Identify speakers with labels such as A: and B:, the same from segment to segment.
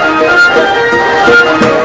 A: Thank you.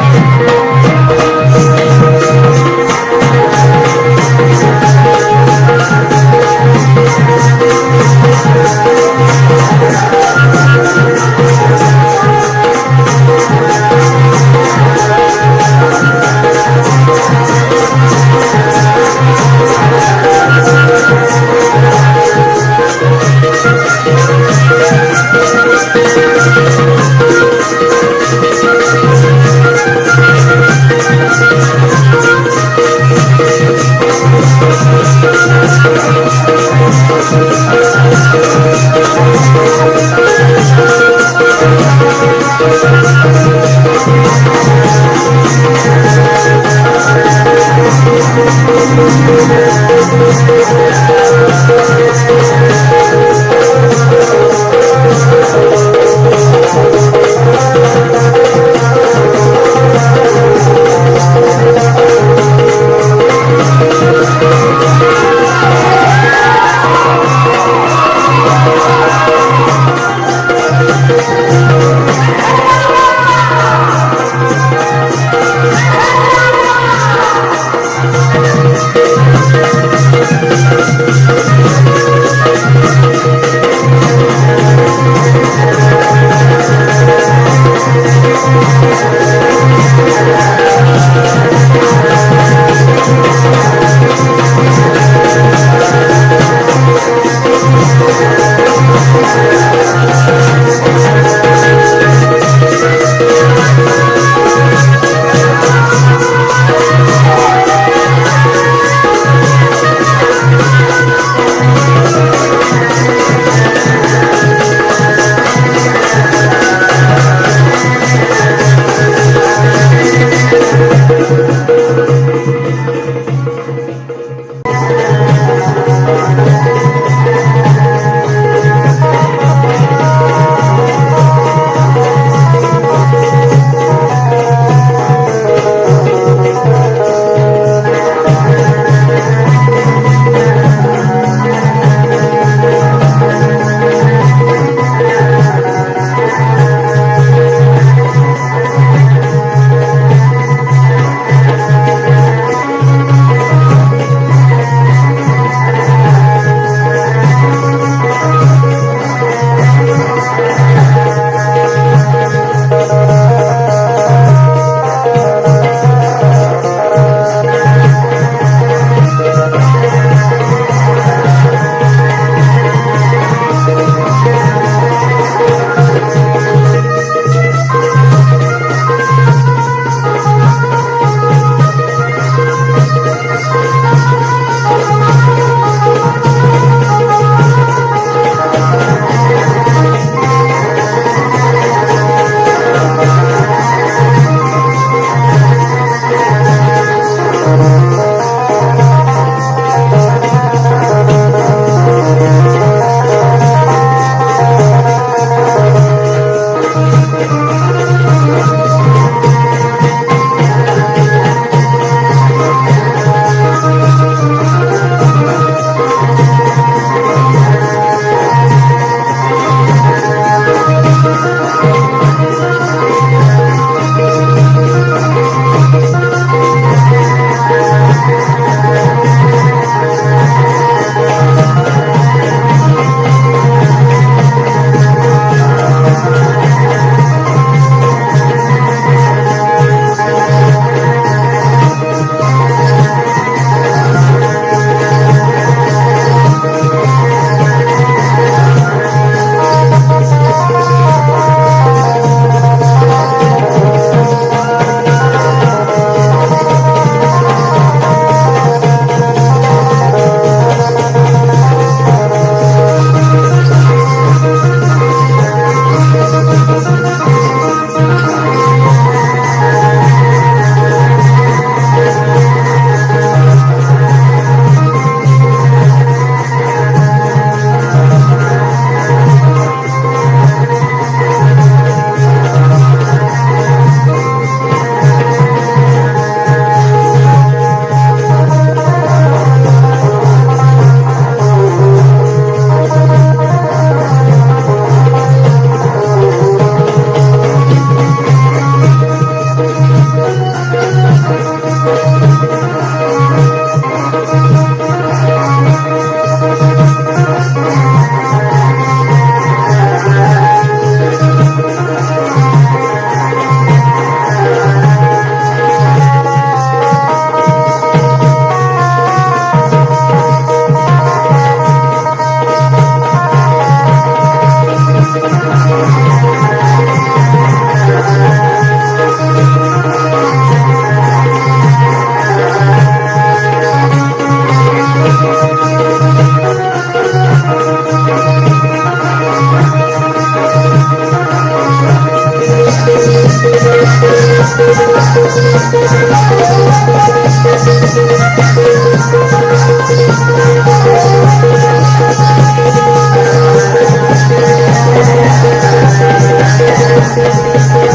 A: Gracias.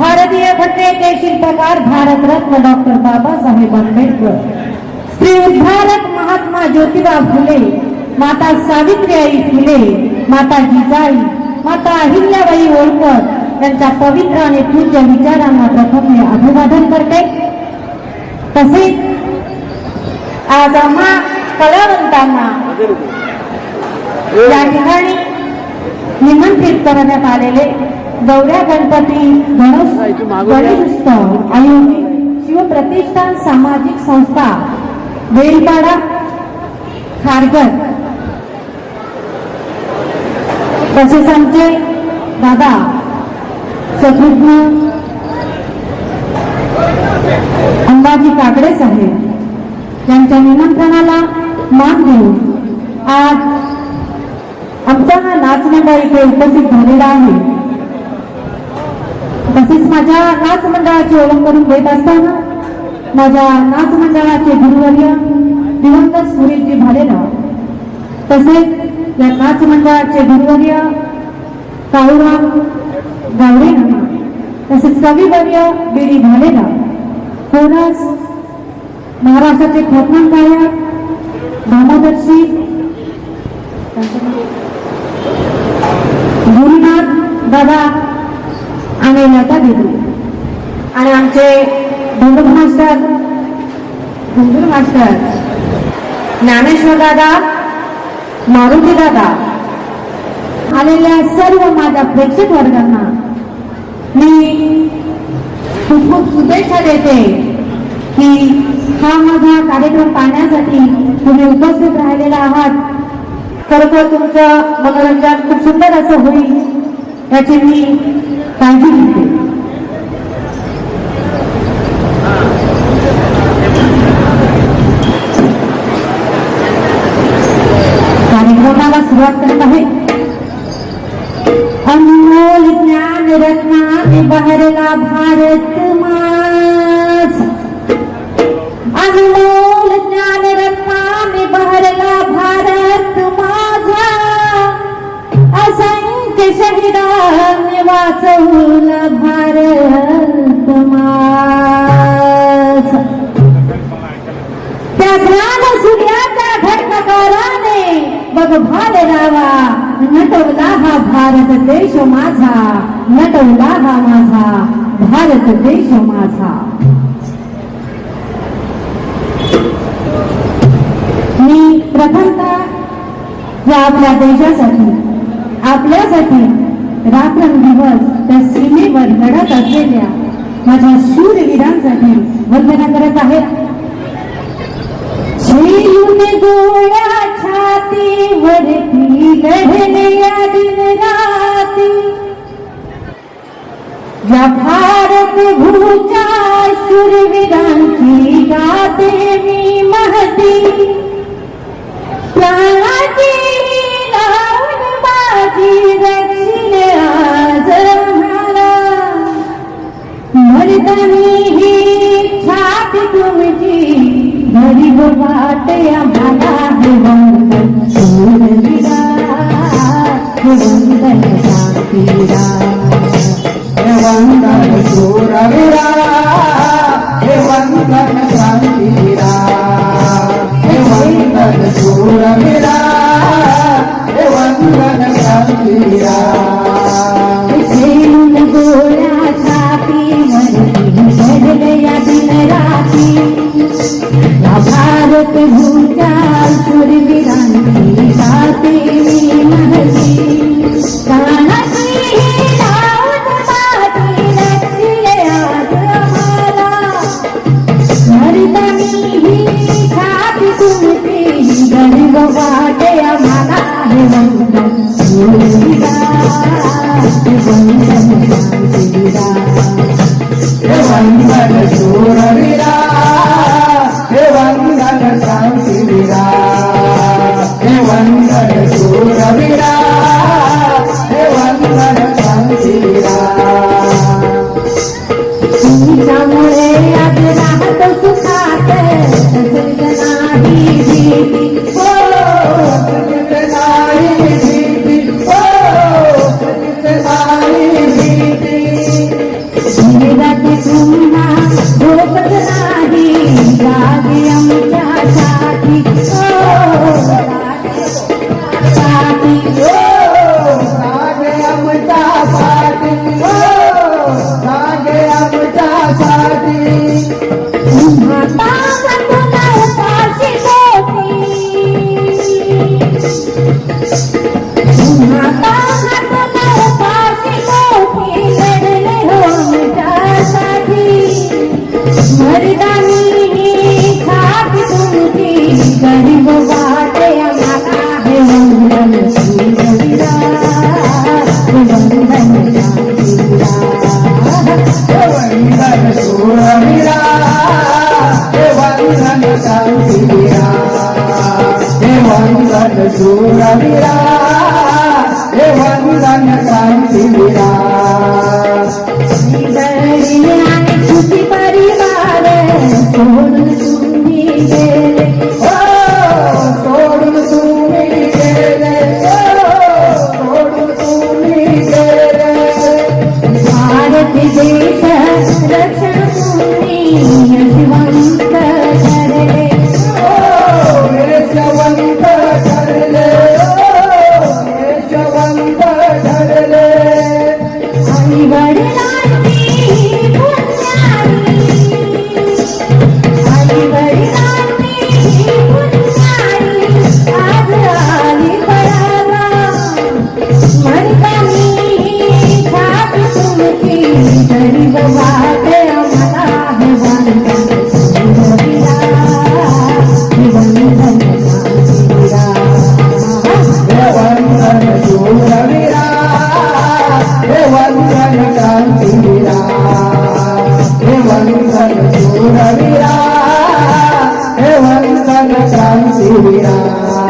A: भारतीय घटनेचे शिल्पकार भारतरत्न डॉक्टर बाबासाहेब आंबेडकर. श्री उद्धारक महात्मा ज्योतिबा फुले माता सावित्रीबाई फुले माता जिजाई माता अहिल्याबाई होळकर यांच्या पवित्र आणि पूज्य विचारांना प्रथम मी अभिवादन करते. तसेच आज आम्हा कलावंतांना या ठिकाणी निमंत्रित करण्यात आलेले गौऱ्या गणपती गणेश गणेशोत्सव आयोजित शिवप्रतिष्ठान सामाजिक संस्था बेलपाडा खारघर. तसेच आमचे दादा शत्रुघ्न अंबाजी काकडे साहेब यांच्या निमंत्रणाला मान देऊन आज आमचा हा नाच मंडळ इथे उपस्थित झालेला आहे. तसेच माझ्या नाच मंडळाचे ओळख करून देत असताना माझ्या नाच मंडळाचे गुरुवर्य दिवंगत सुरेशजी भालेराव तसेच या नाच मंडळाचे गुरुवर्य काळूराम गावडे तसेच कविवर्य बिरी भालेराव कोरस महाराष्ट्राचे ख्यातनाम गायक दामोदरशी गुरुनाथ दादा आणि लता दिली. आणि आमचे धनुक मास्टर धनुर मास्टर ज्ञानेश्वर दादा मारुती दादा आलेल्या सर्व माझ्या प्रेक्षक वर्गांना मी खूप खूप शुभेच्छा देते की हा माझा कार्यक्रम पाहण्यासाठी तुम्ही उपस्थित राहिलेला आहात. खरोखर तुमचं मनोरंजन खूप सुंदर असं होईल. याची मी काळजी घेते. कार्यक्रमाला सुरुवात करत आहे. अनमोल ज्ञान रत्ना बहरला भारत. वाचवला भारत मास त्या ज्ञान सूर्याच्या घटकाराने बघ भाल रावा नटवला हा भारत देश माझा. नटवला हा माझा भारत देश माझा. मी प्रथमता या आपल्या देशासाठी आपल्यासाठी रात्रंदिवस त्या सीमेवर लढत असलेल्या माझ्या शूरवीरांसाठी वंदना करत आहे श्रीयुने गोळ्या गाते मी महती. Yeah, my I'm in love with you. Mira, mira. Jesus.